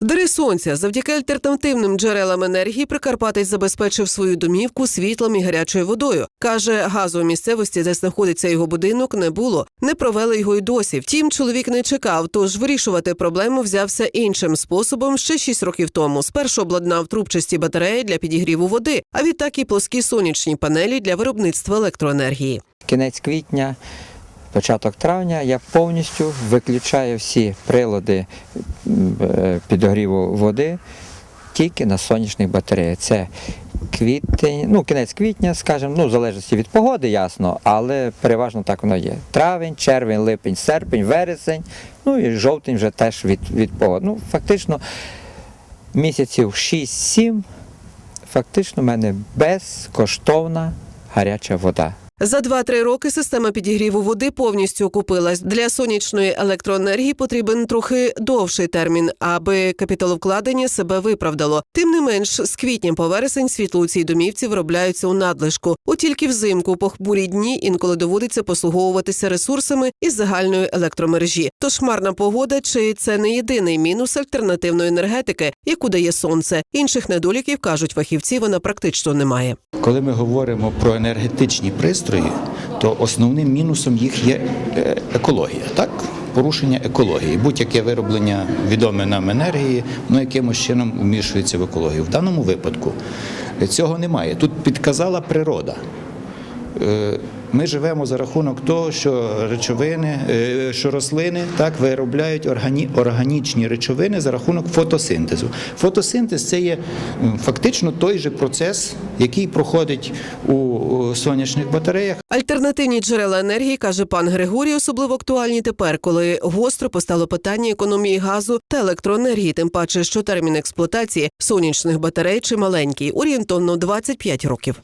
Дари сонця завдяки альтернативним джерелам енергії Прикарпатець забезпечив свою домівку світлом і гарячою водою. каже, газу у місцевості, де знаходиться його будинок, не було. Не провели його й досі. Втім, чоловік не чекав, тож вирішувати проблему взявся іншим способом ще 6 років тому. Спершу обладнав трубчасті батареї для підігріву води, а відтак і плоскі сонячні панелі для виробництва електроенергії. кінець квітня, початок травня я повністю виключаю всі прилади підогріву води тільки на сонячних батареях. Це квітень, ну, кінець квітня, скажімо, ну, в залежності від погоди, ясно, але переважно так воно є. Травень, червень, липень, серпень, вересень, ну і жовтень вже теж від, від погоди. Ну, фактично, місяців 6-7, фактично, в мене безкоштовна гаряча вода. За 2-3 роки система підігріву води повністю окупилась. Для сонячної електроенергії потрібен трохи довший термін, аби капіталовкладення себе виправдало. Тим не менш, з квітня по вересень світло у цій домівці виробляються у надлишку. От тільки взимку по хмурі дні інколи доводиться послуговуватися ресурсами із загальної електромережі. Тож хмарна погода чи це не єдиний мінус альтернативної енергетики, яку дає сонце. Інших недоліків кажуть фахівці, вона практично немає. Коли ми говоримо про енергетичні пристрої, то основним мінусом їх є е, екологія, так? Порушення екології. Будь-яке вироблення відоме нам енергії, ну якимось чином вмішується в екологію. В даному випадку цього немає. Тут підказала природа. Ми живемо за рахунок того, що речовини, е, що рослини так виробляють органі, органічні речовини за рахунок фотосинтезу. Фотосинтез це є фактично той же процес, який проходить у сонячних батареях. Альтернативні джерела енергії каже пан Григорій, особливо актуальні тепер, коли гостро постало питання економії газу та електроенергії, тим паче, що термін експлуатації сонячних батарей чималенький, орієнтовно 25 років.